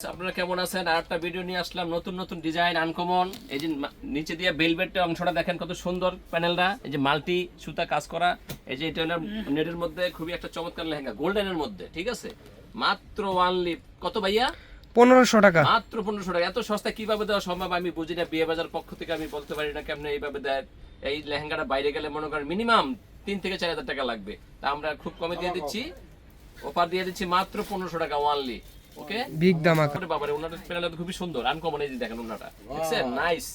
আপনারা কেমন আছেন? আর একটা ভিডিও নিয়ে আসলাম। নতুন নতুন ডিজাইন আনকমন এই যে নিচে দিয়ে বেলভেট অংশটা দেখেন কত সুন্দর প্যানেলটা। এই যে মাল্টি সুতা কাজ করা। এই যে এটা নেটের মধ্যে খুবই একটা চমৎকার লেহেঙ্গা গোল্ডেনের মধ্যে ঠিক আছে? মাত্র ওয়ান লিপ কত ভাইয়া? পনেরোশো টাকা। মাত্র পনেরোশো টাকা। এত সস্তা কীভাবে দেওয়া সম্ভব? আমি বুঝি না বিয়ে বাজার পক্ষ থেকে আমি বলতে পারি না কেমনে এইভাবে দেয়। এই লেহেঙ্গাটা বাইরে গেলে মনে করেন মিনিমাম তিন থেকে চার হাজার টাকা লাগবে। তা আমরা খুব কমে দিয়ে দিচ্ছি। অফার দিয়ে দিচ্ছি মাত্র পনেরোশো টাকা ওয়ানলি ওকে? বিগ দামাকা বাবারে ওনাটা প্যানেলটা খুবই সুন্দর আনকমন এই যে দেখেন ওনাটা দেখছেন? নাইস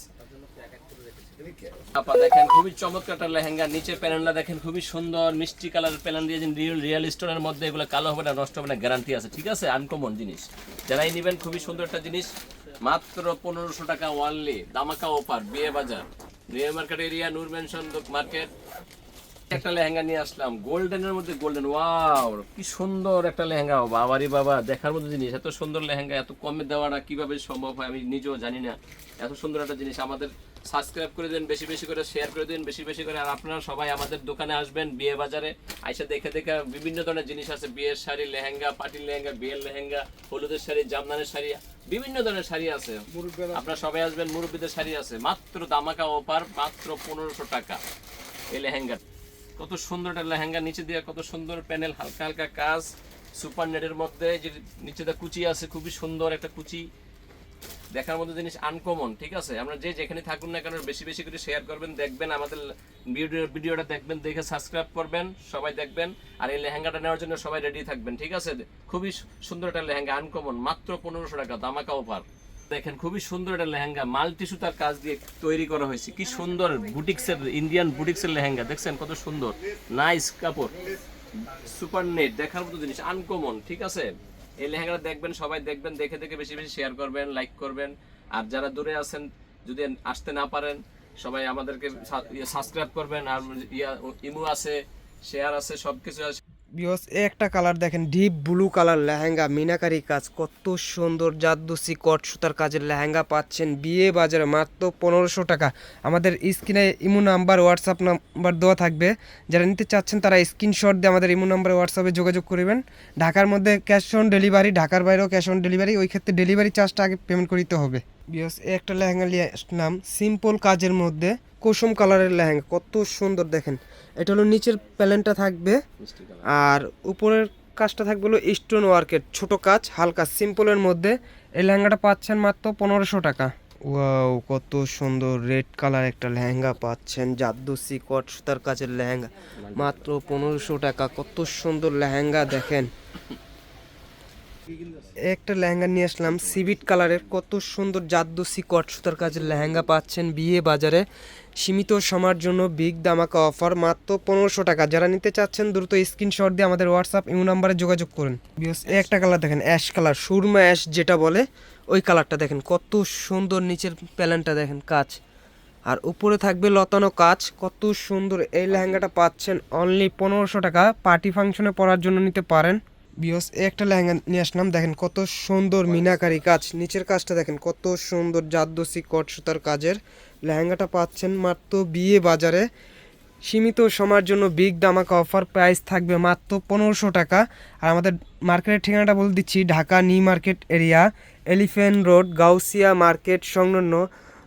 আপা দেখেন খুবই চমৎকার একটা লেহেঙ্গা নিচের প্যানেলটা দেখেন খুবই সুন্দর মিষ্টি কালার প্যানেল দিয়ে রিয়েল রিয়েল স্টোনের মধ্যে এগুলো কালো হবে না নষ্ট হবে না গ্যারান্টি আছে ঠিক আছে? আনকমন জিনিস। যারাই নেবেন খুবই সুন্দর একটা জিনিস। মাত্র পনেরোশো টাকা ওয়ানলি দামাকা অফার বিয়ে বাজার। New market area Noor mansion market একটা লেহেঙ্গা নিয়ে আসলাম। গোল্ডেনের মধ্যে গোল্ডেন ওয়াও কি সুন্দর একটা লেহেঙ্গা। বাবারি বাবা দেখার মতো জিনিস। এত সুন্দর লেহেঙ্গা এত কমে দেওয়াটা কীভাবে সম্ভব হয় আমি নিজেও জানি না। এত সুন্দর একটা জিনিস। আমাদের সাবস্ক্রাইব করে দিন বেশি বেশি করে শেয়ার করে দিন বেশি বেশি করে। আর আপনারা সবাই আমাদের দোকানে আসবেন বিয়ে বাজারে। আইসা দেখে দেখে বিভিন্ন ধরনের জিনিস আছে। বিয়ের শাড়ি লেহেঙ্গা পার্টির লেহেঙ্গা বিয়ের লেহেঙ্গা হলুদের শাড়ি জামদানের শাড়ি বিভিন্ন ধরনের শাড়ি আছে। আপনারা সবাই আসবেন মুরব্বীদের শাড়ি আছে। মাত্র দামাকা ওপার মাত্র পনেরোশো টাকা। এই লেহেঙ্গা কত সুন্দর একটা লেহেঙ্গা নিচে দিয়ে, কত সুন্দর প্যানেল, হালকা হালকা কাজ, সুপার নেটের মধ্যে, যে নিচে দিয়ে কুচি আছে, খুবই সুন্দর একটা কুচি। দেখার মতো জিনিস আনকমন ঠিক আছে? আমরা যে যেখানে থাকুন না কেন, বেশি বেশি করে শেয়ার করবেন, দেখবেন, আমাদের ভিডিও ভিডিওটা দেখবেন, দেখে সাবস্ক্রাইব করবেন, সবাই দেখবেন, আর এই লেহেঙ্গাটা নেওয়ার জন্য সবাই রেডি থাকবেন, ঠিক আছে? খুবই সুন্দর একটা লেহেঙ্গা আনকমন মাত্র পনেরোশো টাকা, দামাকা অফার দেখেন, খুবই সুন্দর একটা লেহেঙ্গা। মাল্টি সুতার কাজ দিয়ে তৈরি করা হয়েছে। কি সুন্দর বুটিক্সের ইন্ডিয়ান বুটিক্সের লেহেঙ্গা। দেখছেন, কত সুন্দর। নাইস কাপড়। সুপার নেট দেখার মতো জিনিস আনকমন ঠিক আছে? এই লেহেঙ্গাটা দেখবেন, সবাই দেখবেন, দেখে দেখে বেশি বেশি শেয়ার করবেন লাইক করবেন। আর যারা দূরে আছেন, যদি আসতে না পারেন, সবাই আমাদেরকে সাবস্ক্রাইব করবেন। আর ইয়া, ইমু আছে শেয়ার আছে সব কিছু আছে। বিকজ একটা কালার দেখেন ডিপ ব্লু কালার লেহেঙ্গা, মিনাকারি কাজ, কত সুন্দর জাদ্দুসি কট সুতার কাজের লেহেঙ্গা পাচ্ছেন। বিয়ে বাজারে মাত্র পনেরোশো টাকা। আমাদের স্ক্রিনে ইমো নাম্বার হোয়াটসঅ্যাপ নাম্বার দেওয়া থাকবে। যারা নিতে চাচ্ছেন, তারা স্ক্রিনশট দিয়ে আমাদের ইমো নাম্বারে হোয়াটসঅ্যাপে যোগাযোগ করবেন। ঢাকার মধ্যে ক্যাশ অন ডেলিভারি ঢাকার বাইরেও ক্যাশ অন ডেলিভারি ওই ক্ষেত্রে ডেলিভারি চার্জটা আগে পেমেন্ট করতে হবে। বিকজ একটা লেহেঙ্গা নিয়ে আসলাম। সিম্পল কাজের মধ্যে। কুসুম কালারের লেহেঙ্গা, কত সুন্দর দেখেন। এটা হলো নিচের প্যালেনটা থাকবে। আর উপরের কাজটা থাকবে হলো স্টোন ওয়ার্কের ছোট কাজ, হালকা সিম্পলের মধ্যে। এই লেহেঙ্গাটা পাচ্ছেন মাত্র পনেরোশো টাকা। ওয়াও কত সুন্দর রেড কালার একটা লেহেঙ্গা পাচ্ছেন। জাদ্দুসি কট সুতার কাজের লেহেঙ্গা। মাত্র পনেরোশো টাকা। কত সুন্দর লেহেঙ্গা দেখেন। একটা লেহেঙ্গা নিয়ে আসলাম। সিভিট কালারের কত সুন্দর জাদ্দুসি কট সুতার কাজের লেহেঙ্গা পাচ্ছেন বিয়ে বাজারে। সীমিত সময়ের জন্য বিগ দামাকা অফার মাত্র পনেরোশো টাকা। যারা নিতে চাচ্ছেন, দ্রুত স্ক্রিনশট দিয়ে আমাদের হোয়াটসঅ্যাপ ইউ নাম্বারে যোগাযোগ করুন। একটা কালার দেখেন অ্যাশ কালার সুরমা অ্যাশ যেটা বলে, ওই কালারটা দেখেন। কত সুন্দর নিচের প্যালেনটা দেখেন, কাজ। আর উপরে থাকবে লতানো কাজ, কত সুন্দর এই লেহেঙ্গাটা পাচ্ছেন। অনলি পনেরোশো টাকা পার্টি ফাংশনে পরার জন্য নিতে পারেন। বিয়স একটা লেহেঙ্গা নিয়ে আসলাম। দেখেন কত সুন্দর মিনাকারি কাজ। নিচের কাজটা দেখেন কত সুন্দর জাদ্দসি কট সুতার কাজের। লেহেঙ্গাটা পাচ্ছেন মাত্র বিয়ে বাজারে। সীমিত সময়ের জন্য বিগ দামাকা অফার প্রাইস থাকবে মাত্র পনেরোশো টাকা। আর আমাদের মার্কেটের ঠিকানাটা বলে দিচ্ছি, Dhaka new market area elephant road, Gausia market, সংলগ্ন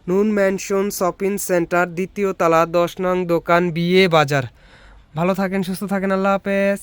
নুন ম্যানশন শপিং সেন্টার, দ্বিতীয় তলা, দশ নং দোকান, বিয়ে বাজার। ভালো থাকেন, সুস্থ থাকেন, আল্লাহ হাফেজ।